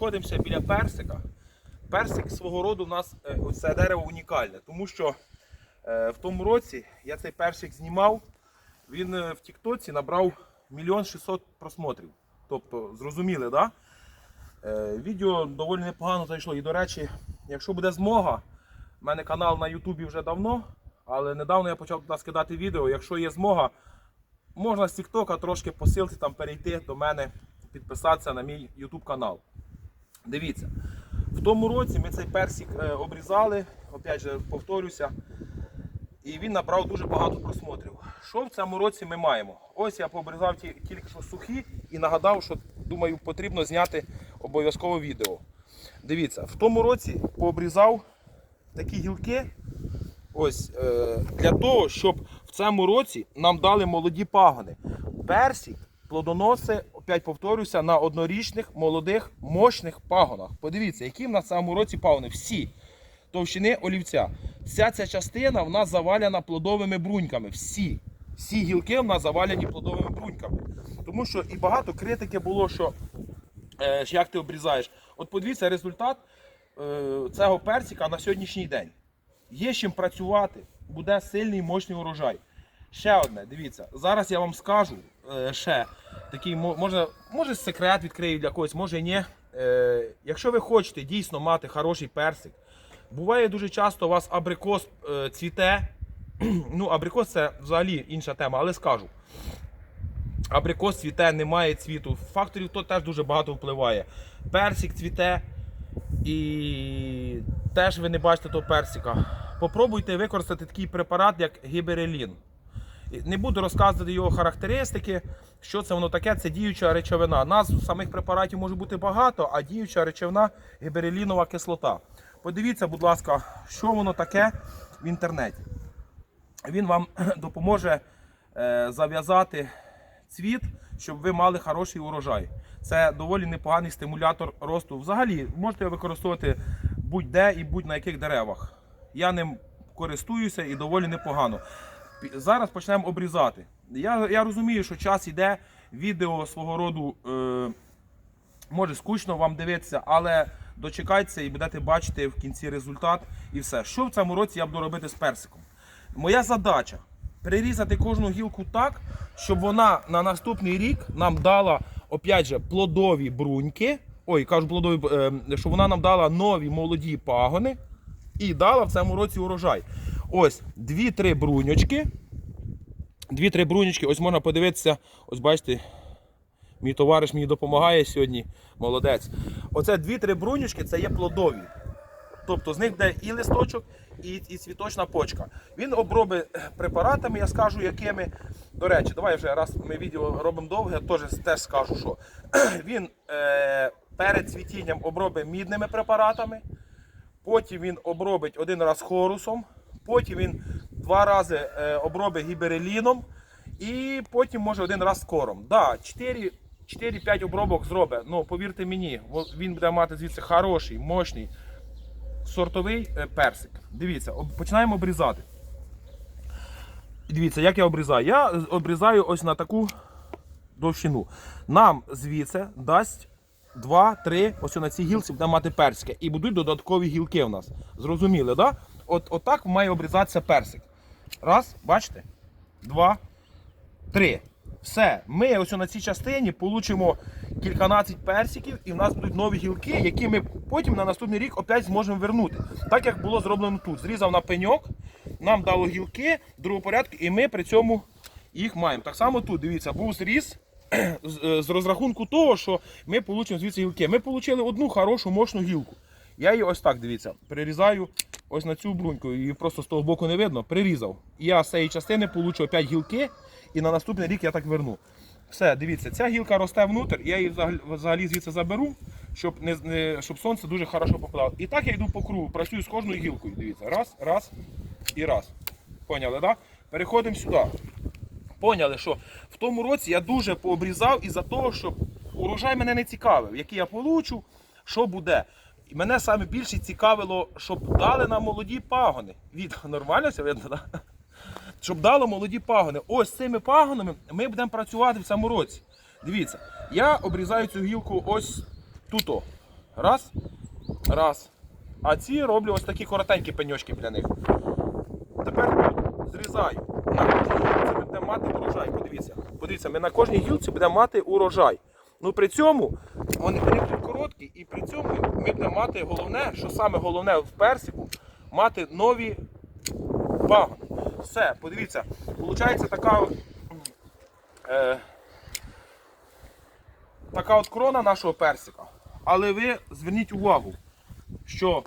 знаходимося біля персика. Персик свого роду у нас е, це дерево унікальне, тому що е, в тому році я цей персик знімав, він е, в Тіктоці набрав мільйон 600 просмотрів. Тобто, зрозуміли, да? Відео доволі непогано зайшло. І, до речі, якщо буде змога, в мене канал на Ютубі вже давно, але недавно я почав туди скидати відео. Якщо є змога, можна з Тіктока трошки по там перейти до мене, підписатися на мій YouTube канал. Дивіться, в тому році ми цей персик е, обрізали, опять же повторюся, і він набрав дуже багато просмотрів. Що в цьому році ми маємо? Ось я пообрізав тільки що сухі і нагадав, що думаю, потрібно зняти обов'язково відео. Дивіться, в тому році пообрізав такі гілки. Ось е, для того, щоб в цьому році нам дали молоді пагони. Персик плодоносить, опять повторюся, на однорічних, молодих, мощних пагонах. Подивіться, які в нас в цьому році пагони. Всі товщини олівця. Вся ця частина в нас завалена плодовими бруньками. Всі. Всі гілки в нас завалені плодовими бруньками. Тому що і багато критики було, що е, як ти обрізаєш. От подивіться результат е, цього персика на сьогоднішній день. Є з чим працювати, буде сильний мощний урожай. Ще одне, дивіться, зараз я вам скажу ще такий, мо- може, може секрет відкрию для когось, може ні. Е, якщо ви хочете дійсно мати хороший персик, буває дуже часто у вас абрикос е, цвіте. ну, абрикос це взагалі інша тема, але скажу. Абрикос цвіте, немає цвіту. Факторів то теж дуже багато впливає. Персик цвіте і теж ви не бачите того персика. Попробуйте використати такий препарат, як гіберелін. Не буду розказувати його характеристики, що це воно таке, це діюча речовина. Назв самих препаратів може бути багато, а діюча речовина гіберелінова кислота. Подивіться, будь ласка, що воно таке в інтернеті. Він вам допоможе е, зав'язати цвіт, щоб ви мали хороший урожай. Це доволі непоганий стимулятор росту. Взагалі можете використовувати будь-де і будь-на яких деревах. Я ним користуюся і доволі непогано. Зараз почнемо обрізати. Я, я розумію, що час йде, відео свого роду е, може скучно вам дивитися, але дочекайтеся і будете бачити в кінці результат і все. Що в цьому році я буду робити з персиком? Моя задача прирізати кожну гілку так, щоб вона на наступний рік нам дала, опять же, плодові бруньки. Ой, кажу плодові, е, щоб вона нам дала нові молоді пагони і дала в цьому році урожай. Ось дві-три бруньочки. Дві-три бруньочки, ось можна подивитися, ось бачите, Мій товариш мені допомагає сьогодні, молодець. Оце дві-три брунючки це є плодові. Тобто з них буде і листочок, і, і цвіточна почка. Він обробить е, препаратами, я скажу, якими. До речі, давай вже раз ми відео робимо довге, теж, теж скажу, що він е, перед цвітінням обробить мідними препаратами, потім він обробить один раз хорусом, потім він два рази е, обробить гібереліном і потім може один раз кором. Да, 4 4-5 обробок зробить. Ну, повірте мені, він буде мати звідси хороший, мощний сортовий е, персик. Дивіться, починаємо обрізати. Дивіться, як я обрізаю. Я обрізаю ось на таку довщину. Нам звідси дасть 2-3, ось на цій гілці буде мати персики. І будуть додаткові гілки у нас. Зрозуміли, так? Да? От, отак має обрізатися персик. Раз, бачите? Два, три. Все. Ми ось на цій частині получимо кільканадцять персиків, і в нас будуть нові гілки, які ми потім на наступний рік опять зможемо вернути. Так як було зроблено тут. Зрізав на пеньок, нам дало гілки другого порядку, і ми при цьому їх маємо. Так само тут, дивіться, був зріз з, розрахунку того, що ми получимо звідси гілки. Ми отримали одну хорошу мощну гілку. Я її ось так дивіться, прирізаю ось на цю бруньку, її просто з того боку не видно. Прирізав. Я з цієї частини получу опять гілки, і на наступний рік я так верну. Все, дивіться, ця гілка росте внутрь, я її взагалі, взагалі звідси заберу, щоб, не, не, щоб сонце дуже хорошо попадало. І так я йду по кругу, працюю з кожною гілкою. Дивіться, раз, раз і раз. Поняли? Да? Переходимо сюди. Поняли, що в тому році я дуже пообрізав із-за того, що урожай мене не цікавив, який я получу, що буде. І мене саме більше цікавило, щоб дали нам молоді пагони. Від нормально все видно, так? Щоб дало молоді пагони. Ось цими пагонами ми будемо працювати в цьому році. Дивіться, я обрізаю цю гілку ось тут. Раз. Раз. А ці роблю ось такі коротенькі пеньочки біля них. Тепер зрізаю. На кожній гілці ми будемо мати урожай. Подивіться. Подивіться, ми на кожній гілці будемо мати урожай. Ну при цьому вони будуть короткі, і при цьому ми будемо мати головне, що саме головне в персику, мати нові пагони. Все, подивіться, виходить така. Е, така от крона нашого персика. Але ви зверніть увагу, що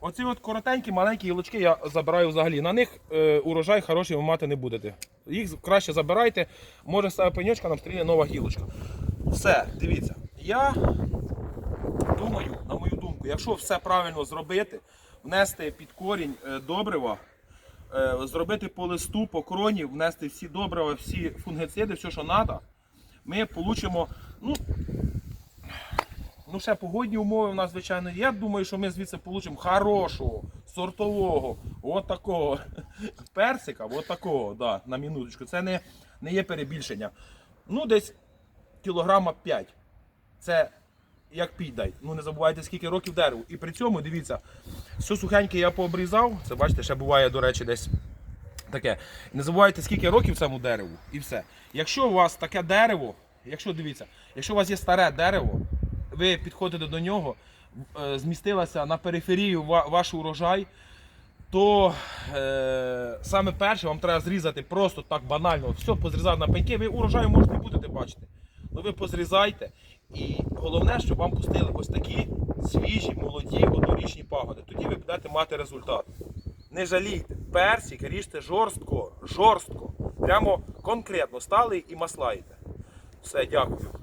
оці от коротенькі, маленькі гілочки я забираю взагалі. На них е, урожай хороший ви мати не будете. Їх краще забирайте, може стає пеньочка, нам стріляє нова гілочка. Все, дивіться. Я думаю, на мою думку, якщо все правильно зробити, внести під корінь е, добрива, е, зробити по листу, по кроні, внести всі добрива, всі фунгициди, все, що треба, ми получимо, ну, ну ще погодні умови у нас, звичайно. Я думаю, що ми звідси получимо хорошого, сортового, от такого персика, от такого, да, на минуточку. Це не, не є перебільшення. Ну, десь кілограма 5. Це як піддай. Ну не забувайте, скільки років дереву. І при цьому, дивіться, все сухеньке я пообрізав. Це бачите, ще буває, до речі, десь таке. Не забувайте, скільки років цьому дереву і все. Якщо у вас таке дерево, якщо дивіться, якщо у вас є старе дерево, ви підходите до нього, е, змістилася на периферію ва- ваш урожай, то е, саме перше вам треба зрізати просто так банально, все позрізати на пеньки, ви урожаю можете будете бачити. Ну ви позрізайте. І головне, щоб вам пустили ось такі свіжі, молоді, однорічні пагоди. Тоді ви будете мати результат. Не жалійте, персик ріжте жорстко, жорстко. Прямо конкретно стали і маслаєте. Все, дякую.